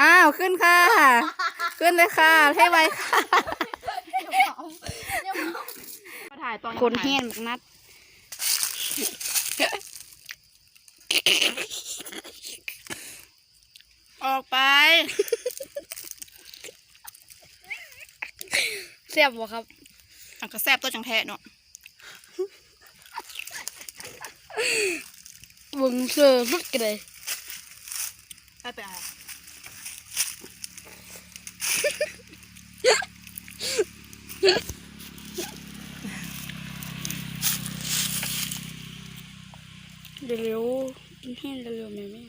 อ้าวขึ้นค่ะ ขึ้นเลยค่ะให้ไวค่ะมาถ่ายตอนคนเฮียนบักนัดออกไปเสียบบ่ครับอันก็แซบตัวจังแทะเนาะเบึงเซอร์รุดกันเลย ได้ไปอะไรเร็วๆกินให้เร็วๆแม่แม่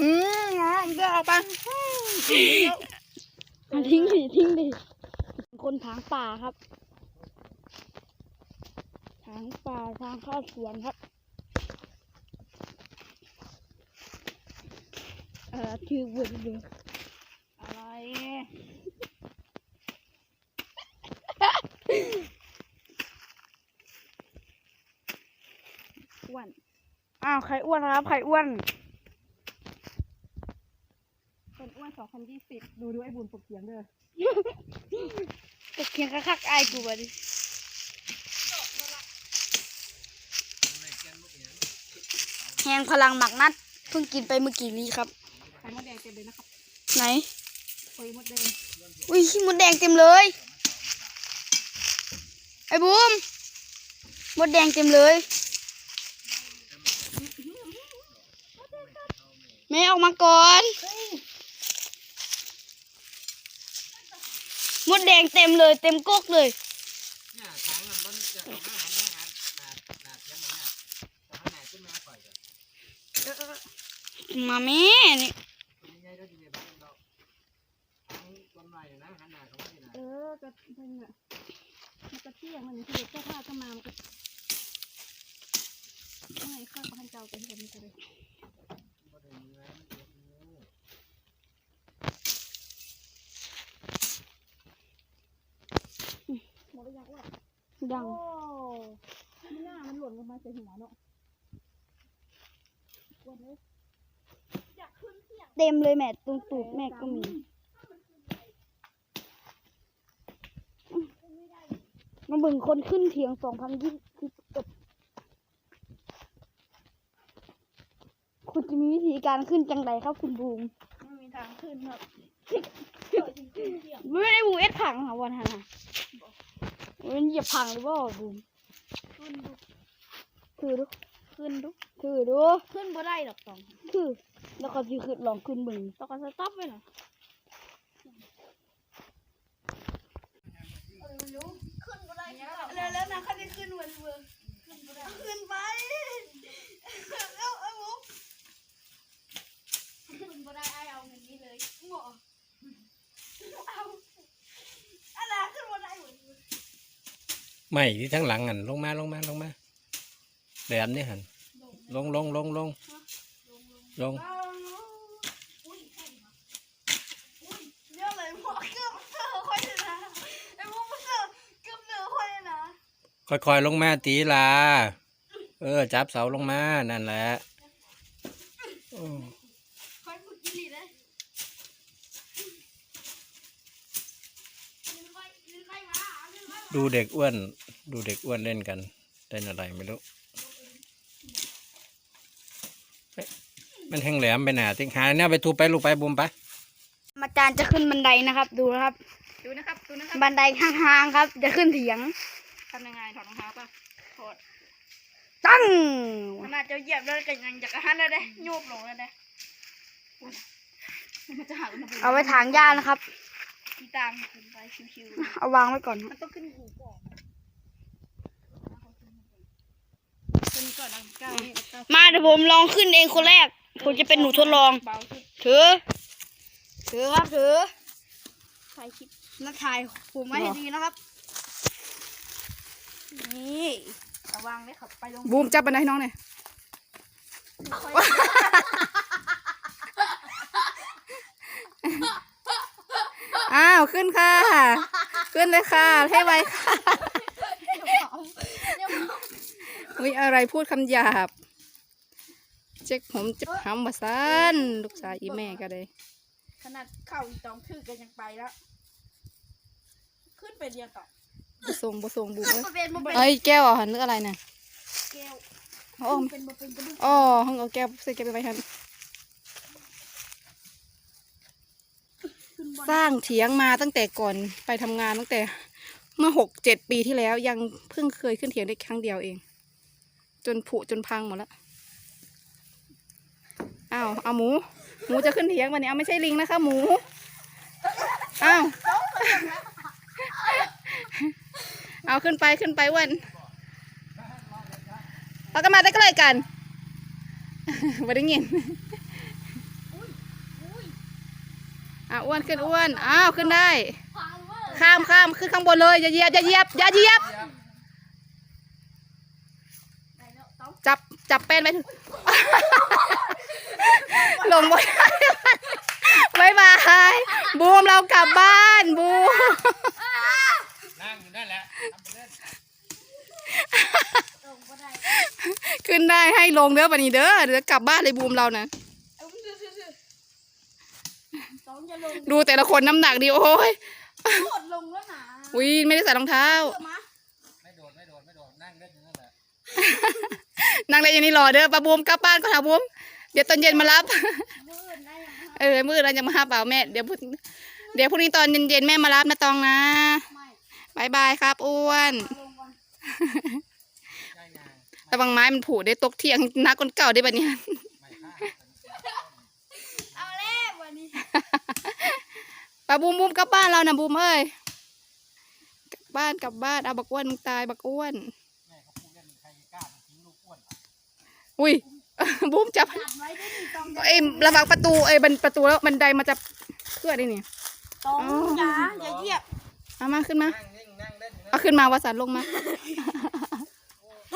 อืมน้องจะเอาไปมาทิ้งดิทิ้งดิ คนทางป่าครับ ทางป่าทางเข้าสวนครับ เออถือบุญอยู่อะไรอ้วนอ้าวใครอ้วนครับใครอ้วนคนอ้วนสองพันยี่สิบดูดูไอ้บุญปกเสียงเด้อตะเคียงคักๆไอ้ายกูบ่ดิแหงพลังหมักนัดเพิ่งกินไปเมื่อกี้นี้ครับไข่ มดแดงเต็มเลยนะครับไหน โอ้ยมดแดงอุ้ยขี้มดแดงเต็มเลย ไอ้บูมมดแดงเต็มเลย แม่ออกมาก่อน มดแดงเต็มเลย เต็มก๊กเลยเนี่ยทางมันมันจะเอามาหั อกระเทียมอะมันกระเทียมมันคือเจ้าข้าเข้ามามันก็ไม่ข้าวพันเจ้าเป็นแบบนี้เลยหมดยังวนดังโอ้ไม่น่ามันหล่นลงมาใส่หัวเนาะอ้วนเลยเต็มเลยแม่ตรงตูดแม่ก็มี มาเบิ่งคนขึ้นเถียงสองพันยี่สิบเอ็ดคุณจะมีวิธีการขึ้นจังไรครับคุณบูมไม่มีทางขึ้นครับไม่ได้บูมเอ็ดผังค่ะวันฮะนะมันเหยียบผังหรือเปล่าบูมขึ้นดูคือดูขึ้นดูคือดูขึ้นบ่ได้หรอกสองคือแล้วก็สิขึ้นลองขึ้นเบิ่งต้องก็สต็อปไว้หน่อย แล้วแล้วนะเขาจะขึ้นวันเวอร์ขึ้นไปแล้วไอ้มุกขึ้นบ่ได้ไอ้เอาเงินนี้เลยหมอเอาอะไรขึ้นบ่ได้เหมดไม่ที่ทั้งหลังหันลงมาลงมาลงมาแหลมนี่หันลงลงลงลงลงาอุ้ยใช่เหรออุ้ยเยอะเลยหมอเกือบเจอค่อยเลยนะไอ้มุกมันเจอเกือบเจอค่อยเลยนะ ค่อยๆลงมาตีลา เออ จับเสาลงมา นั่นแหละโอ้ค่อยฝึกกินดีเลยลืมค่อยลืมค่อยมาลืมค่อยมาดูเด็กอ้วน ดูเด็กอ้วนเล่นกันเล่นอะไรไม่รู้เอ๊ะมันแทงแหลมไปหนาทิ้งหาเนี่ยไปทุบไปลูกไปบุมไปอาจารย์จะขึ้นบันไดนะครับ ดูนะครับ ดูนะครับ ดูนะครับ บันไดห่างๆครับ จะขึ้นเถียง ทำยังไงถอดรองเท้าป่ะถอดตั้งขนาดจะเหยียบแล้วก็ยังอยากกระหันเลยเด้โยบลงเลยเด้อุ๊ยมันจะหาอุณหภูมิเอาไว้ถางหญ้านะครับที่ตามขึ้นไปชิวเอาวางไว้ก่อนๆมันต้องขึ้นหูก่อนขึ้นก่อนนะก้าวนี้ก้าวมาเดี๋ยวผมลองขึ้นเองคนแรก ผมจะเป็นหนูทดลอง เบาขึ้นถือ ถือครับถือใส่คลิปนักถ่ายผมไม่ให้ดีนะครับ นี่ระวังเลยครับไปลงบูมจับบันไดให้น้องหน่อยอ้าวขึ้นค่ะ ขึ้นเลยค่ะให้ไวค่ะอุ้ยอะไรพูดคำหยาบเจ็กผมเจ็บหำมาซันลูกสาวอีแม่ก็เลยขนาดเข่าอีตองถือกันยังไปแล้ว ขึ้นไปเรียนต่อ บ่ส่งบ่ส่งบุกเลยมาเป็นมาเป็นเอ้ยแก้วอะหันหรืออะไรน่ะแก้วอ๋อเป็นมาเป็นกระดูกอ๋อห้องเอาแก้วใส่แก้วไปไว้ทันขึ้นบอลสร้างเถียงมาตั้งแต่ก่อนไปทำงานตั้งแต่เมื่อหกเจ็ดปีที่แล้วยังเพิ่งเคยขึ้นเถียงได้ครั้งเดียวเอง จนผุจนพังหมดแล้วอ้าวเอาหมู หมูจะขึ้นเถียงวันนี้เอาไม่ใช่ลิงนะคะ หมูอ้าวเเอาขึ้นไปขึ้นไปอ้วันเราก็มาได้ใกล้กันไม่ได้ยินอะอ้วนขึ้นอ้วนอ้าวขึ้นได้ ข้ามข้ามขึ้นข้างบนเลยอย่าเหยียบอย่าเหยียบอย่าเหยียบ จับจับแป้นไปถึงลงบนบายบายบูมเรากลับบ้านบูม นั่งอยู่นั่นแหละทำไปเล่น ลงก็ได้ ขึ้ นได้ให้ลงเด้อบันนี้เด้อเดี๋ยวกลับบ้านเลยบูมเรานะดูแต่ละคนน้ำหนักดิโอ้ยโดดลงแล้วนะวิไม่ได้ใส่รองเท้า ไม่โดดไม่โดดไม่โดดนั่งเล่นอยู่นั่นแหละนั่งเลยอย่างนี้รอเด้อปะบูมกลับบ้านก็หาบูมเดี๋ยวตอนเย็นมารับเออมื้อเราจะมาหาเปล่าแม่เดี๋ยวพุ่งเดี๋ยวพรุ่งนี้ตอนเย็นๆแม่มารับนะตองนะบายบายครับอ้วน ระวังไม้มันผูได้ตกเที่ยงนักคนเก่าได้ปะเนี่ยไม่ฆ่าเอาแล้ววันนี้ปะบูมบูมกลับบ้านเรานะบูมเอ้ยกลับบ้านกลับบ้านเอาบักอ้วนมึงตายบักอ้วนแม่เขาพูดเล่นใครกล้ามาทิ้งลูกอ้วนเหรออุ้ยบูมจับจับไว้ได้ดีต้องเอ้ยระวังประตูเอ้ยบันประตูแล้วบันไดมาจับเพื่อได้นี่ต้องอย่าอย่าเหยียบเอามาขึ้นมานั่งนิ่งนั่งเล่นอยู่นั่นเอาขึ้นมาวาสันลงมา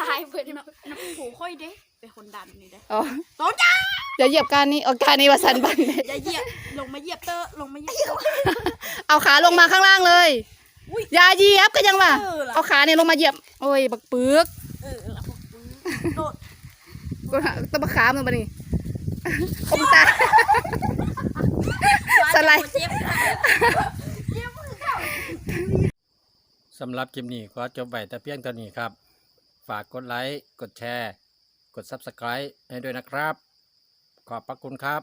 ตายเพื่อนน้ำผูค่อยเด้เป็นคนดันนี่เด้อ๋อต้องจ้าอย่าเหยียบการนี้เอาการนี้วาสันบันเลยอย่าเหยียบลงมาเหยียบเตอร์ลงมาเหยียบเตอร์เอาขาลงมาข้างล่างเลยอุ้ยอย่าเหยียบก็ยังว่าเออล่ะเอาขาเนี่ยลงมาเหยียบ โอ้ยบักปึกเออแล้วพวกปืนโดดก็หาต้องมาขามมันบันนี่อมตาสไลด์เจ็บเจ็บมือเข้าสำหรับคลิปนี้ขอจบไว้แต่เพียงเท่านี้ครับ ฝากกดไลค์ กดแชร์ กด Subscribe ให้ด้วยนะครับ ขอบพระคุณครับ